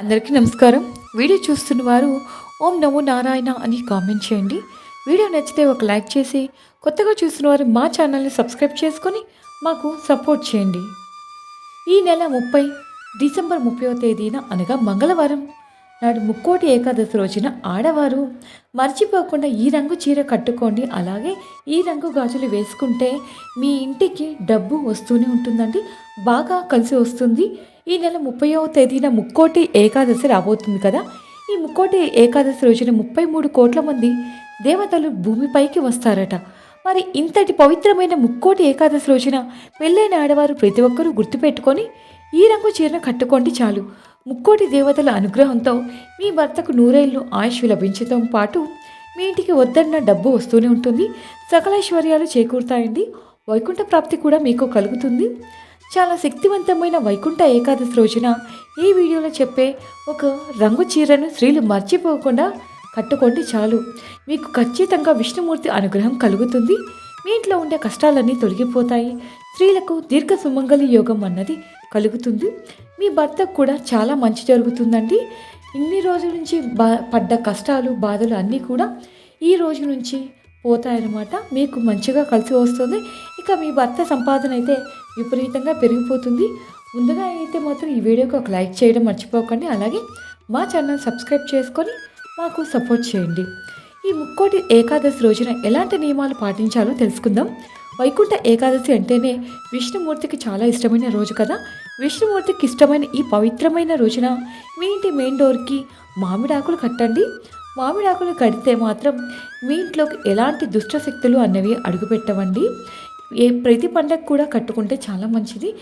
అందరికీ నమస్కారం. వీడియో చూస్తున్న వారు ఓం నమో నారాయణ అని కామెంట్ చేయండి. వీడియో నచ్చితే ఒక లైక్ చేసి కొత్తగా చూస్తున్న వారు మా ఛానల్ని సబ్స్క్రైబ్ చేసుకొని మాకు సపోర్ట్ చేయండి. ఈ నెల ముప్పై డిసెంబర్ ముప్పైవ తేదీన అనగా మంగళవారం నాడు ముక్కోటి ఏకాదశి రోజున ఆడవారు మర్చిపోకుండా ఈ రంగు చీర కట్టుకోండి అలాగే ఈ రంగు గాజులు వేసుకుంటే మీ ఇంటికి డబ్బు వస్తూనే ఉంటుందండి. బాగా కలిసి వస్తుంది. ఈ నెల ముప్పైవ తేదీన ముక్కోటి ఏకాదశి రాబోతుంది కదా? ఈ ముక్కోటి ఏకాదశి రోజున ముప్పై మూడు కోట్ల మంది దేవతలు భూమిపైకి వస్తారట. మరి ఇంతటి పవిత్రమైన ముక్కోటి ఏకాదశి రోజున పెళ్ళైన ఆడవారు ప్రతి ఒక్కరూ గుర్తుపెట్టుకొని ఈ రంగు చీరను కట్టుకోండి చాలు. ముక్కోటి దేవతల అనుగ్రహంతో మీ భర్తకు నూరేళ్ళు ఆయుష్ లభించడం పాటు మీ ఇంటికి వద్దన్న డబ్బు వస్తూనే ఉంటుంది. సకలైశ్వర్యాలు చేకూరుతాయండి. వైకుంఠ ప్రాప్తి కూడా మీకు కలుగుతుంది. చాలా శక్తివంతమైన వైకుంఠ ఏకాదశి రోజున ఈ వీడియోలో చెప్పే ఒక రంగు చీరను స్త్రీలు మర్చిపోకుండా కట్టుకోండి చాలు. మీకు ఖచ్చితంగా విష్ణుమూర్తి అనుగ్రహం కలుగుతుంది. మీ ఇంట్లో ఉండే కష్టాలన్నీ తొలగిపోతాయి. స్త్రీలకు దీర్ఘ సుమంగళి యోగం అన్నది కలుగుతుంది. మీ భర్తకు కూడా చాలా మంచి జరుగుతుందండి. ఇన్ని రోజుల నుంచి బా పడ్డ కష్టాలు బాధలు అన్నీ కూడా ఈ రోజు నుంచి పోతాయన్నమాట. మీకు మంచిగా కలిసి వస్తుంది. ఇక మీ భర్త సంపాదన అయితే విపరీతంగా పెరిగిపోతుంది. ముందుగా అయితే మాత్రం ఈ వీడియోకి ఒక లైక్ చేయడం మర్చిపోకండి. అలాగే మా ఛానల్ సబ్స్క్రైబ్ చేసుకొని మాకు సపోర్ట్ చేయండి. ఈ ముక్కోటి ఏకాదశి రోజున ఎలాంటి నియమాలు పాటించాలో తెలుసుకుందాం. వైకుంఠ ఏకాదశి అంటేనే విష్ణుమూర్తికి చాలా ఇష్టమైన రోజు కదా. విష్ణుమూర్తికి ఇష్టమైన ఈ పవిత్రమైన రోజున మీ ఇంటి మెయిన్ డోర్కి మామిడాకులు కట్టండి. మామిడాకులు కడితే మాత్రం మీ ఇంట్లోకి ఎలాంటి దుష్ట శక్తులు అన్నవి అడుగుపెట్టవండి. ఏ ప్రతి పండగ కూడా కట్టుకుంటే చాలా మంచిది.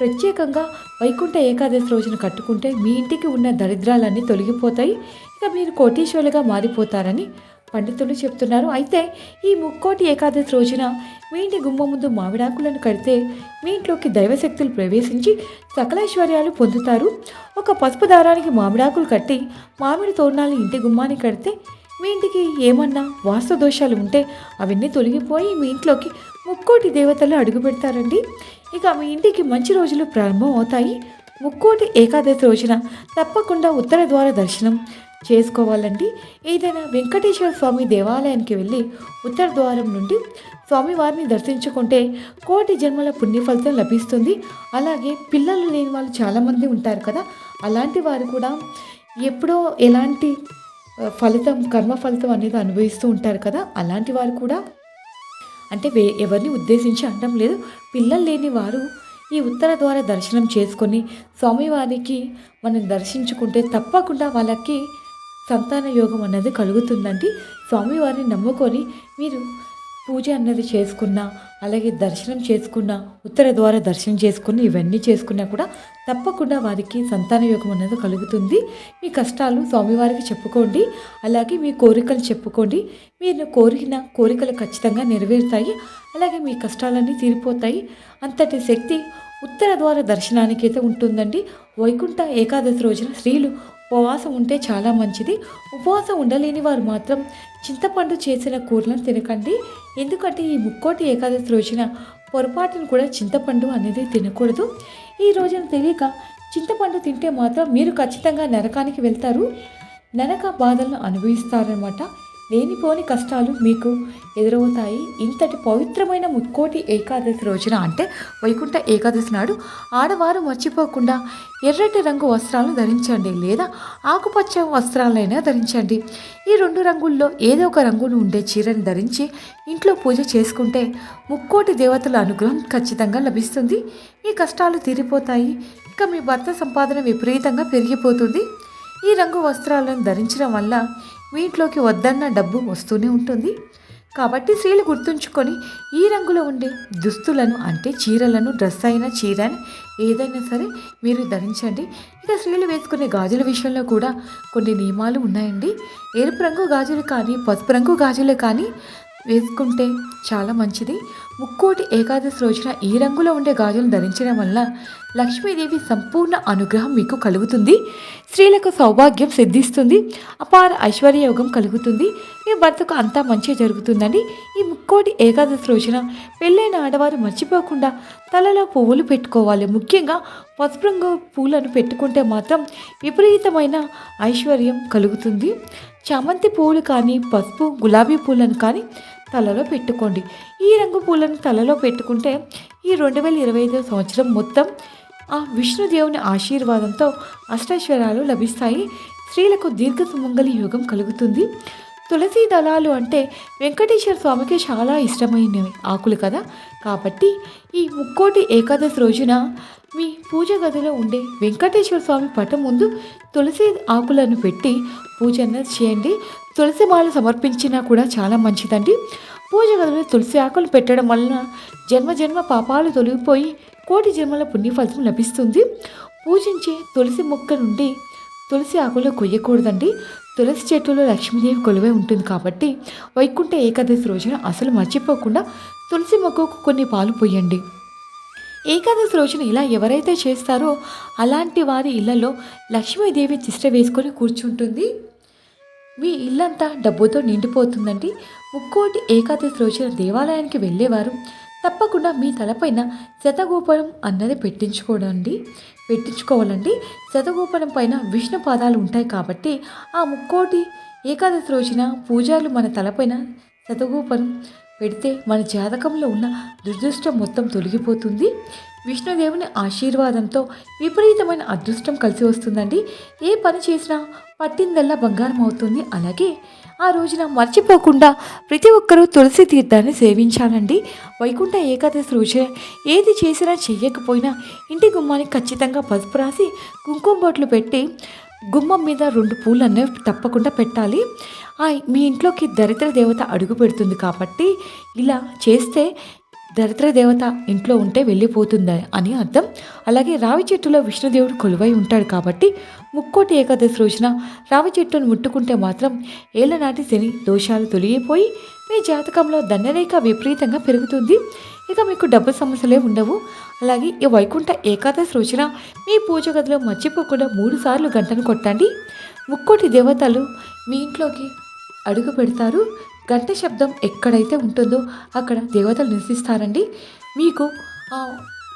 ప్రత్యేకంగా వైకుంఠ ఏకాదశి రోజున కట్టుకుంటే మీ ఇంటికి ఉన్న దరిద్రాలన్నీ తొలగిపోతాయి. ఇక మీరు కోటీశ్వరులుగా మారిపోతారని పండితులు చెప్తున్నారు. అయితే ఈ ముక్కోటి ఏకాదశి రోజున మీ ఇంటి గుమ్మ ముందు మామిడాకులను కడితే మీ ఇంట్లోకి దైవశక్తులు ప్రవేశించి సకలైశ్వర్యాలు పొందుతారు. ఒక పసుపు దారానికి మామిడాకులు కట్టి మామిడి తోరణాలు ఇంటి గుమ్మాన్ని కడితే మీ ఇంటికి ఏమన్నా వాస్తు దోషాలు ఉంటే అవన్నీ తొలగిపోయి మీ ఇంట్లోకి ముక్కోటి దేవతలు అడుగు పెడతారండి. ఇక మీ ఇంటికి మంచి రోజులు ప్రారంభం అవుతాయి. ముక్కోటి ఏకాదశి రోజున తప్పకుండా ఉత్తర ద్వార దర్శనం చేసుకోవాలండి ఏదైనా వెంకటేశ్వర స్వామి దేవాలయానికి వెళ్ళి ఉత్తర ద్వారం నుండి స్వామివారిని దర్శించుకుంటే కోటి జన్మల పుణ్యఫలితం లభిస్తుంది. అలాగే పిల్లలు లేని వాళ్ళు చాలామంది ఉంటారు కదా అలాంటి వారు కూడా ఎప్పుడో ఎలాంటి ఫలితం కర్మ ఫలితం అనేది అనుభవిస్తూ ఉంటారు కదా అలాంటి వారు కూడా. అంటే వే ఎవరిని ఉద్దేశించి అనడం లేదు. పిల్లలు లేని వారు ఈ ఉత్తర ద్వార దర్శనం చేసుకొని స్వామివారికి మనం దర్శించుకుంటే తప్పకుండా వాళ్ళకి సంతాన యోగం అన్నది కలుగుతుందండి. స్వామివారిని నమ్ముకొని మీరు పూజ అన్నది చేసుకున్నా అలాగే దర్శనం చేసుకున్నా ఉత్తర ద్వార దర్శనం చేసుకుని ఇవన్నీ చేసుకున్నా కూడా తప్పకుండా వారికి సంతాన యోగం అనేది కలుగుతుంది. మీ కష్టాలు స్వామివారికి చెప్పుకోండి. అలాగే మీ కోరికలు చెప్పుకోండి. మీరు కోరిన కోరికలు ఖచ్చితంగా నెరవేరుతాయి. అలాగే మీ కష్టాలన్నీ తీరిపోతాయి. అంతటి శక్తి ఉత్తర ద్వార దర్శనానికి అయితే ఉంటుందండి. వైకుంఠ ఏకాదశి రోజున స్త్రీలు ఉపవాసం ఉంటే చాలా మంచిది. ఉపవాసం ఉండలేని వారు మాత్రం చింతపండు చేసిన కూరలను తినకండి. ఎందుకంటే ఈ ముక్కోటి ఏకాదశి రోజున పొరపాటును కూడా చింతపండు అనేది తినకూడదు. ఈ రోజున తెలియక చింతపండు తింటే మాత్రం మీరు ఖచ్చితంగా నరకానికి వెళ్తారు. నరక బాధలను అనుభవిస్తారనమాట లేనిపోని కష్టాలు మీకు ఎదురవుతాయి. ఇంతటి పవిత్రమైన ముక్కోటి ఏకాదశి రోజున అంటే వైకుంఠ ఏకాదశి నాడు ఆడవారు మర్చిపోకుండా ఎర్రటి రంగు వస్త్రాలను ధరించండి లేదా ఆకుపచ్చ వస్త్రాలైనా ధరించండి. ఈ రెండు రంగుల్లో ఏదో ఒక రంగును ఉండే చీరను ధరించి ఇంట్లో పూజ చేసుకుంటే ముక్కోటి దేవతల అనుగ్రహం ఖచ్చితంగా లభిస్తుంది. మీ కష్టాలు తీరిపోతాయి. ఇక మీ భర్త సంపాదన విపరీతంగా పెరిగిపోతుంది. ఈ రంగు వస్త్రాలను ధరించడం వల్ల మీ ఇంట్లోకి వద్దన్న డబ్బు వస్తూనే ఉంటుంది. కాబట్టి స్త్రీలు గుర్తుంచుకొని ఈ రంగులో ఉండే దుస్తులను అంటే చీరలను డ్రెస్ అయినా చీర ఏదైనా సరే మీరు ధరించండి. ఇక స్త్రీలు వేసుకునే గాజుల విషయంలో కూడా కొన్ని నియమాలు ఉన్నాయండి. ఎరుపు రంగు గాజులు కానీ పసుపు రంగు గాజులు కానీ వేసుకుంటే చాలా మంచిది. ముక్కోటి ఏకాదశి రోజున ఈ రంగులో ఉండే గాజులను ధరించడం వల్ల లక్ష్మీదేవి సంపూర్ణ అనుగ్రహం మీకు కలుగుతుంది. స్త్రీలకు సౌభాగ్యం సిద్ధిస్తుంది. అపార ఐశ్వర్యయోగం కలుగుతుంది. మీ భర్తకు అంతా మంచి జరుగుతుందండి ఈ ముక్కోటి ఏకాదశి రోజున పెళ్ళైన ఆడవారు మర్చిపోకుండా తలలో పువ్వులు పెట్టుకోవాలి. ముఖ్యంగా పసుపు రంగు పూలను పెట్టుకుంటే మాత్రం విపరీతమైన ఐశ్వర్యం కలుగుతుంది. చామంతి పువ్వులు కానీ పసుపు గులాబీ పూలను కానీ తలలో పెట్టుకోండి. ఈ రంగు పూలను తలలో పెట్టుకుంటే ఈ రెండు వేల ఇరవై ఐదు సంవత్సరం మొత్తం ఆ విష్ణుదేవుని ఆశీర్వాదంతో అష్టైశ్వర్యాలు లభిస్తాయి. స్త్రీలకు దీర్ఘ సుమంగళి యోగం కలుగుతుంది. తులసి దళాలు అంటే వెంకటేశ్వర స్వామికి చాలా ఇష్టమైనవి. ఆకులు కదా? కాబట్టి ఈ ముక్కోటి ఏకాదశి రోజున మీ పూజ గదిలో ఉండే వెంకటేశ్వర స్వామి పటం ముందు తులసి ఆకులను పెట్టి పూజ చేయండి. తులసి మాల సమర్పించినా కూడా చాలా మంచిదండి. పూజ గదిలో తులసి ఆకులు పెట్టడం వలన జన్మ జన్మ పాపాలు తొలగిపోయి కోటి జన్మల పుణ్యఫలితం లభిస్తుంది. పూజించే తులసి మొక్క నుండి తులసి ఆకులు కొయ్యకూడదండి. తులసి చెట్టులో లక్ష్మీదేవి కొలువై ఉంటుంది కాబట్టి వైకుంఠ ఏకాదశి రోజున అసలు మర్చిపోకుండా తులసి మొక్కకు కొన్ని పాలు పోయండి. ఏకాదశి రోజున ఇలా ఎవరైతే చేస్తారో అలాంటి వారి ఇళ్ళలో లక్ష్మీదేవి చిష్ట వేసుకొని కూర్చుంటుంది. మీ ఇల్లంతా డబ్బుతో నిండిపోతుందండి. ముక్కోటి ఏకాదశి రోజున దేవాలయానికి వెళ్ళేవారు. తప్పకుండా మీ తలపైన శతగోపురం అన్నది పెట్టించుకోడండి పెట్టించుకోవాలండి. శతగోపురం పైన విష్ణు పాదాలు ఉంటాయి కాబట్టి ఆ ముక్కోటి ఏకాదశి రోజున పూజారులు మన తలపైన శతగోపురం పెడితే మన జాతకంలో ఉన్న దుర్దృష్టం మొత్తం తొలగిపోతుంది. విష్ణుదేవుని ఆశీర్వాదంతో విపరీతమైన అదృష్టం కలిసి వస్తుందండి. ఏ పని చేసినా పట్టిందల్లా బంగారం అవుతుంది. అలాగే ఆ రోజున మర్చిపోకుండా ప్రతి ఒక్కరూ తులసి తీర్థాన్ని సేవించాలండి. వైకుంఠ ఏకాదశి రోజున ఏది చేసినా చెయ్యకపోయినా ఇంటి గుమ్మానికి ఖచ్చితంగా పసుపు రాసి కుంకుమ బొట్లు పెట్టి గుమ్మం మీద రెండు పూలు అనేవి తప్పకుండా పెట్టాలి. ఆ మీ ఇంట్లోకి దరిద్ర దేవత అడుగు పెడుతుంది కాబట్టి ఇలా చేస్తే దరిద్ర దేవత ఇంట్లో ఉంటే వెళ్ళిపోతుందా అని అర్థం. అలాగే రావి చెట్టులో విష్ణుదేవుడు కొలువై ఉంటాడు కాబట్టి ముక్కోటి ఏకాదశి రోజున రావి చెట్టును ముట్టుకుంటే మాత్రం ఏళ్ళనాటి శని దోషాలు తొలగిపోయి మీ జాతకంలో దండరేఖ విపరీతంగా పెరుగుతుంది. ఇక మీకు డబ్బు సమస్యలే ఉండవు. అలాగే ఈ వైకుంఠ ఏకాదశి రోజున మీ పూజ గదిలో మర్చిపోకుండా మూడు సార్లు గంటను కొట్టండి. ముక్కోటి దేవతలు మీ ఇంట్లోకి అడుగు పెడతారు. గంట శబ్దం ఎక్కడైతే ఉంటుందో అక్కడ దేవతలు నివసిస్తారండి. మీకు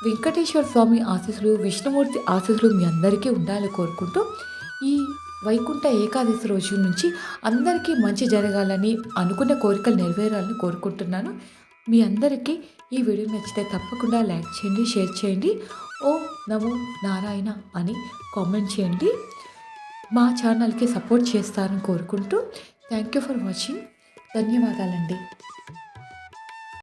వెంకటేశ్వర స్వామి ఆశీస్సులు విష్ణుమూర్తి ఆశీస్సులు మీ అందరికీ ఉండాలని కోరుకుంటూ ఈ వైకుంఠ ఏకాదశి రోజు నుంచి అందరికీ మంచి జరగాలని అనుకున్న కోరికలు నెరవేరాలని కోరుకుంటున్నాను. మీ అందరికీ ఈ వీడియో నచ్చితే తప్పకుండా లైక్ చేయండి షేర్ చేయండి. ఓ నమో నారాయణ అని కామెంట్ చేయండి. మా ఛానల్కి సపోర్ట్ చేస్తారని కోరుకుంటూ థ్యాంక్ యూ ఫర్ వాచింగ్. ధన్యవాదాలండి.